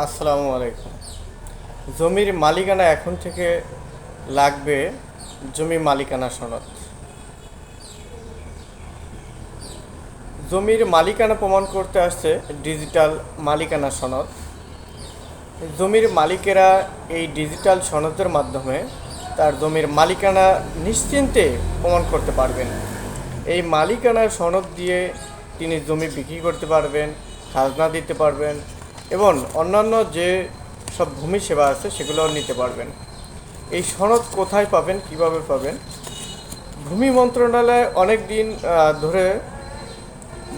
আসসালামু আলাইকুম। জমির মালিকানা এখন থেকে লাগবে জমি মালিকানা সনদ। জমির মালিকানা প্রমাণ করতে আসছে ডিজিটাল মালিকানা সনদ। জমির মালিকেরা এই ডিজিটাল সনদের মাধ্যমে তার জমির মালিকানা নিশ্চিন্তে প্রমাণ করতে পারবেন। এই মালিকানার সনদ দিয়ে তিনি জমি বিক্রি করতে পারবেন, খাজনা দিতে পারবেন এবং অন্যান্য যে সব ভূমি সেবা আছে সেগুলোও নিতে পারবেন। এই সনদ কোথায় পাবেন, কীভাবে পাবেন? ভূমি মন্ত্রণালয় অনেক দিন ধরে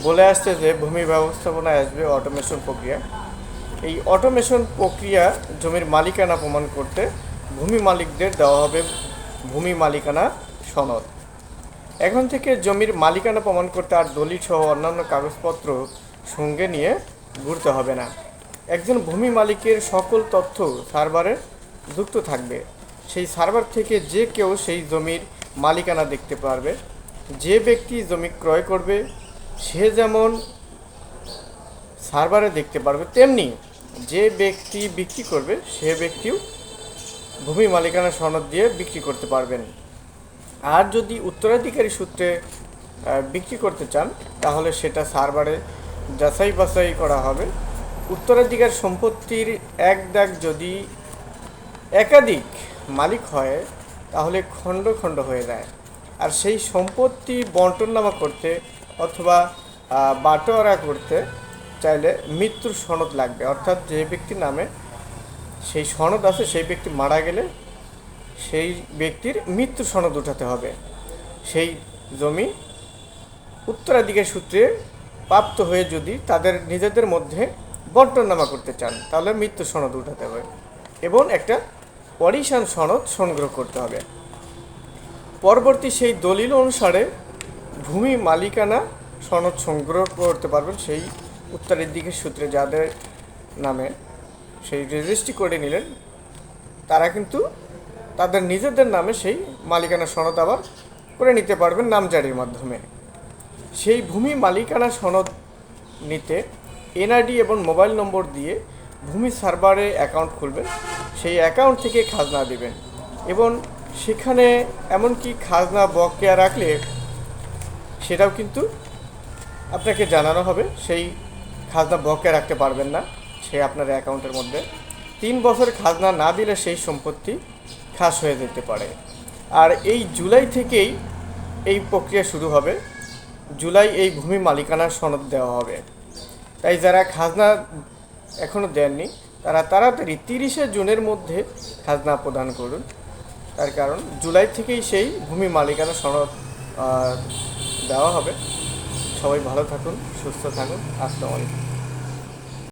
বলে আসছে যে ভূমি ব্যবস্থাপনায় আসবে অটোমেশন প্রক্রিয়া। এই অটোমেশন প্রক্রিয়া জমির মালিকানা প্রমাণ করতে ভূমি মালিকদের দেওয়া হবে ভূমি মালিকানা সনদ। এখন থেকে জমির মালিকানা প্রমাণ করতে আর দলিল সহ অন্যান্য কাগজপত্র সঙ্গে নিয়ে ঘুরতে হবে না। একজন ভূমি মালিকের সকল তথ্য সার্ভারে যুক্ত থাকবে। সেই সার্ভার থেকে যে কেউ সেই জমির মালিকানা দেখতে পারবে। যে ব্যক্তি জমি ক্রয় করবে, সে যেমন সার্ভারে দেখতে পারবে, তেমনি যে ব্যক্তি বিক্রি করবে, সে ব্যক্তিও ভূমি মালিকানা সনদ দিয়ে বিক্রি করতে পারবেন। আর যদি উত্তরাধিকারী সূত্রে বিক্রি করতে চান, তাহলে সেটা সার্ভারে যাচাই বাছাই করা হবে। উত্তরাধিকার সম্পত্তির এক দাগ যদি একাধিক মালিক হয়, তাহলে খণ্ড খণ্ড হয়ে যায়। আর সেই সম্পত্তি বন্টননামা করতে অথবা বাটোয়ারা করতে চাইলে মৃত্যুর সনদ লাগবে। অর্থাৎ যে ব্যক্তির নামে সেই সনদ আছে, সেই ব্যক্তি মারা গেলে সেই ব্যক্তির মৃত্যু সনদ উঠাতে হবে। সেই জমি উত্তরাধিকার সূত্রে প্রাপ্ত হয়ে যদি তাদের নিজেদের মধ্যে বন্টননামা করতে চান, তাহলে মৃত্যু সনদ উঠাতে হবে এবং একটা অডিশন সনদ সংগ্রহ করতে হবে। পরবর্তী সেই দলিল অনুসারে ভূমি মালিকানা সনদ সংগ্রহ করতে পারবেন, সেই উত্তরাধিকার সূত্রে যাদের নামে সেই রেজিস্ট্রি করে নিলেন, তারা কিন্তু তাদের নিজেদের নামে সেই মালিকানা সনদ আবার করে নিতে পারবেন নামজারির মাধ্যমে। সেই ভূমি মালিকানা সনদ নিতে এনআইডি এবং মোবাইল নম্বর দিয়ে ভূমি সার্ভারে অ্যাকাউন্ট খুলবেন। সেই অ্যাকাউন্ট থেকে খাজনা দেবেন এবং সেখানে এমনকি খাজনা বকেয়া রাখলে সেটাও কিন্তু আপনাকে জানানো হবে। সেই খাজনা বকেয়া রাখতে পারবেন না সে আপনার অ্যাকাউন্টের মধ্যে। তিন বছর খাজনা না দিলে সেই সম্পত্তি খাস হয়ে যেতে পারে। আর এই জুলাই থেকেই এই প্রক্রিয়া শুরু হবে। জুলাই এই ভূমি মালিকানার সনদ দেওয়া হবে। তাই যারা খাজনা এখনও দেননি, তারা তাড়াতাড়ি তিরিশে জুনের মধ্যে খাজনা প্রদান করুন। তার কারণ জুলাই থেকেই সেই ভূমি মালিকানা সনদ দেওয়া হবে। সবাই ভালো থাকুন, সুস্থ থাকুন। আসসালামু আলাইকুম।